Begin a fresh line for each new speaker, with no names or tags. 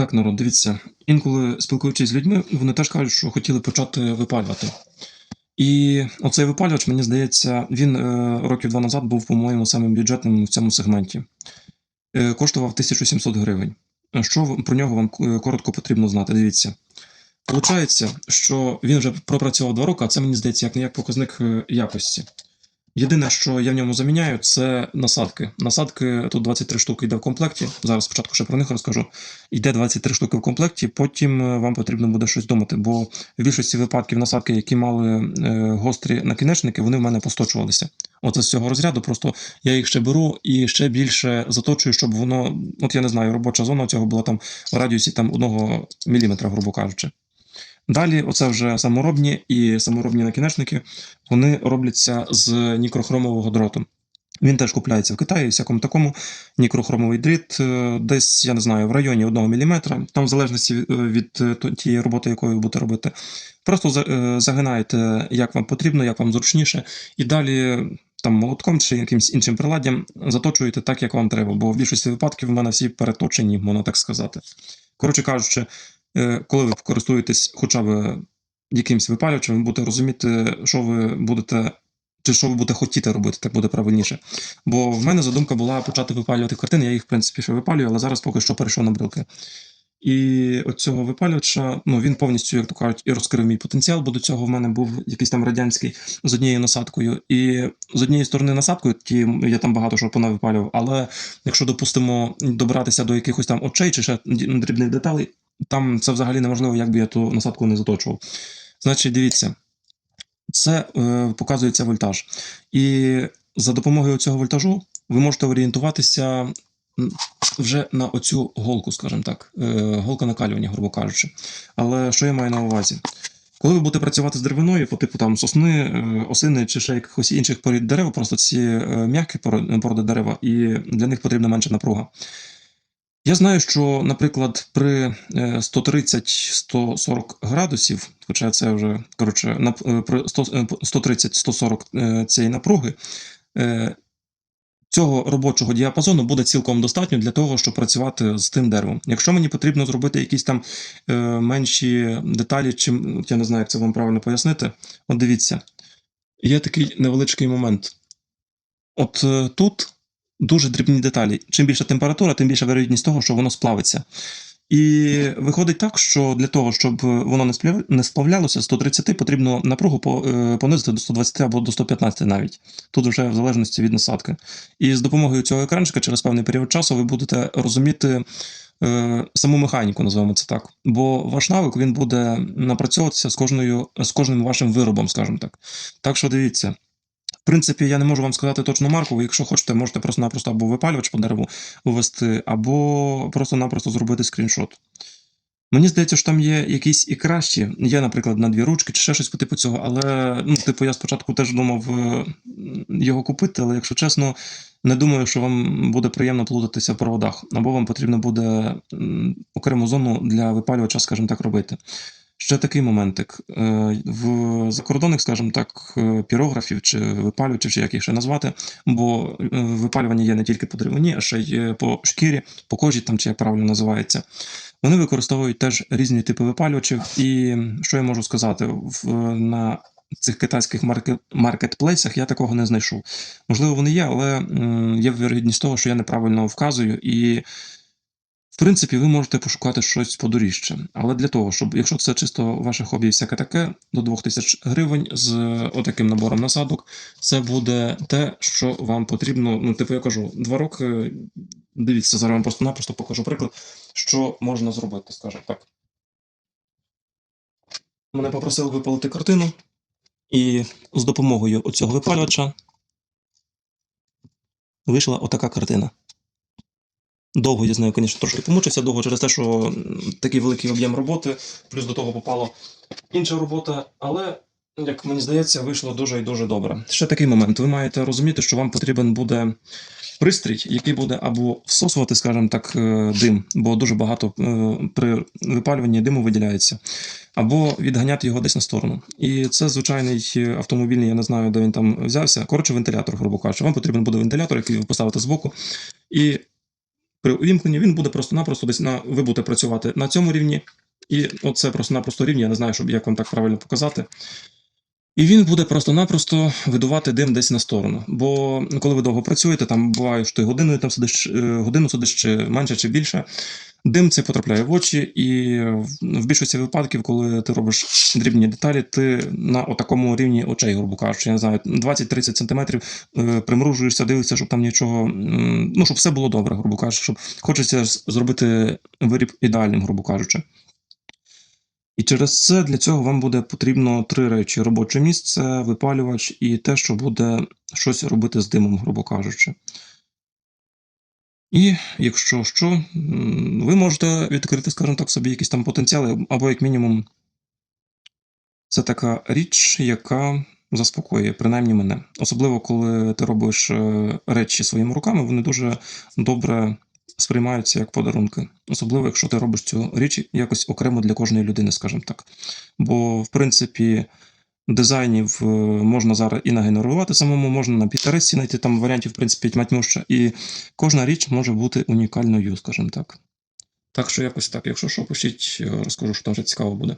Так, народ, дивіться. Інколи спілкуючись з людьми, вони теж кажуть, що хотіли почати випалювати. І оцей випалювач, мені здається, він е, років два назад був, по-моєму, самим бюджетним в цьому сегменті. Е, коштував 1700 гривень. Що про нього вам е, коротко потрібно знати? Дивіться. Получається, що він вже пропрацював два роки, а це мені здається як не як показник якості. Єдине, що я в ньому заміняю, це насадки. Насадки тут 23 штуки йде в комплекті. Зараз спочатку ще про них розкажу. Йде 23 штуки в комплекті, потім е, вам потрібно буде щось думати, бо в більшості випадків насадки, які мали е, гострі накінечники, вони в мене посточувалися. Оце з цього розряду, просто я їх ще беру і ще більше заточую, щоб воно, от я не знаю, робоча зона цього була там в радіусі там 1 мм, грубо кажучи. Далі, оце вже саморобні і саморобні накінечники, вони робляться з нікрохромового дроту. Він теж купляється в Китаї, всякому такому нікрохромовий дріт, е, десь, я не знаю, в районі 1 мм, там в залежності від, від е, тієї роботи, якою ви будете робити. Просто е, загинаєте, як вам потрібно, як вам зручніше, і далі там молотком чи якимось іншим приладдям заточуєте так, як вам треба, бо в більшості випадків в мене всі переточені, можна так сказати. Коротше кажучи, е, коли ви користуєтесь хоча б якимось випалювачем, ви будете розуміти, що ви будете. Чи що ви будете хотіти робити, так буде правильніше. Бо в мене задумка була почати випалювати картини, я їх, в принципі, ще випалюю, але зараз поки що перейшов на брилки. І от цього випалювача, ну він повністю, як то кажуть, і розкрив мій потенціал, бо до цього в мене був якийсь там радянський з однією насадкою. І з однієї сторони насадкою, ті я там багато що понавипалював, але якщо допустимо добратися до якихось там очей чи ще дрібних деталей, там це взагалі неможливо, як би я ту насадку не заточував. Значить, дивіться, це е, показується вольтаж. І за допомогою цього вольтажу ви можете орієнтуватися вже на оцю голку, скажімо так, е, голка накалювання, грубо кажучи. Але що я маю на увазі? Коли ви будете працювати з деревиною, по типу там сосни, е, осини чи ще якихось інших порід дерев, просто ці е, м'які породи дерева, і для них потрібна менша напруга. Я знаю, що, наприклад, при е, 130-140 градусів, хоча це вже коротше, е, при 100 е, 130-140 е, цієї напруги, е, цього робочого діапазону буде цілком достатньо для того, щоб працювати з тим деревом. Якщо мені потрібно зробити якісь там е, менші деталі, чим я не знаю, як це вам правильно пояснити. От дивіться, є такий невеличкий момент. От е, тут дуже дрібні деталі. Чим більша температура, тим більша вирогідність того, що воно сплавиться. І виходить так, що для того, щоб воно не сплавлялося, 130 потрібно напругу е, понизити до 120 або до 115 навіть. Тут вже в залежності від насадки. І з допомогою цього екранчика через певний період часу ви будете розуміти е, саму механіку, називаємо це так. Бо ваш навик він буде напрацьовуватися з кожною з кожним вашим виробом, скажімо так. Так що дивіться. В принципі, я не можу вам сказати точну марку. Якщо хочете, можете просто-напросто або випалювач по дереву ввести, або просто-напросто зробити скріншот. Мені здається, що там є якісь і кращі. Є, наприклад, на дві ручки чи ще щось по типу цього, але ну, типу, я спочатку теж думав е, його купити, але якщо чесно, не думаю, що вам буде приємно плутатися в проводах, або вам потрібно буде окрему зону для випалювача, скажімо так, робити. Ще такий моментик. Е, В закордонних, скажімо так, е, пірографів чи випалювачів, чи як їх ще назвати, бо е, випалювання є не тільки по деревині, а ще й по шкірі, по кожі, там чи як правильно називається. Вони використовують теж різні типи випалювачів. І що я можу сказати, в, на цих китайських маркет, маркетплейсах я такого не знайшов. Можливо, вони є, але є вірогідність того, що я неправильно вказую. І в принципі, ви можете пошукати щось подоріжче. Але для того, щоб, якщо це чисто ваше хобі всяке таке, до 2000 гривень з отаким набором насадок, це буде те, що вам потрібно. Ну, типу, я кажу, два роки. Дивіться, зараз вам просто-напросто покажу приклад, що можна зробити, скажімо так. Мене попросили випалити картину, і з допомогою оцього випалювача вийшла отака картина. Довго я з нею, звісно, трошки помучився, довго через те, що такий великий об'єм роботи, плюс до того попала інша робота, але, як мені здається, вийшло дуже і дуже добре. Ще такий момент. Ви маєте розуміти, що вам потрібен буде пристрій, який буде або всосувати, скажімо так, е, дим, бо дуже багато е, при випалюванні диму виділяється, або відганяти його десь на сторону. І це звичайний автомобільний, я не знаю, де він там взявся. Коротше, вентилятор, грубо кажучи. Вам потрібен буде вентилятор, який ви поставите збоку. І при увімкненні він буде просто-напросто десь на ви будете працювати на цьому рівні. І оце просто-напросто рівні, я не знаю, щоб як вам так правильно показати. І він буде просто-напросто видувати дим десь на сторону. Бо коли ви довго працюєте, там буває, що ти годиною там сидиш, е, годину сидиш чи менше, чи більше. Дим це потрапляє в очі, і в більшості випадків, коли ти робиш дрібні деталі, ти на отакому рівні очей, грубо кажучи, я не знаю, 20-30 сантиметрів е, примружуєшся, дивишся, щоб там нічого, ну щоб все було добре, грубо кажучи, щоб хочеться зробити виріб ідеальним, грубо кажучи. І через це для цього вам буде потрібно три речі: робоче місце, випалювач і те, що буде щось робити з димом, грубо кажучи. І якщо що, ви можете відкрити, скажімо так, собі якісь там потенціали, або як мінімум, це така річ, яка заспокоює, принаймні мене. Особливо, коли ти робиш е, речі своїми руками, вони дуже добре сприймаються як подарунки. Особливо, якщо ти робиш цю річ якось окремо для кожної людини, скажімо так. Бо, в принципі, дизайнів е, можна зараз і нагенерувати самому, можна на Pinterest знайти там варіантів, в принципі, тьматнюща, і кожна річ може бути унікальною, скажімо так. Так що якось так, якщо що, пишіть, е, розкажу, що там вже цікаво буде.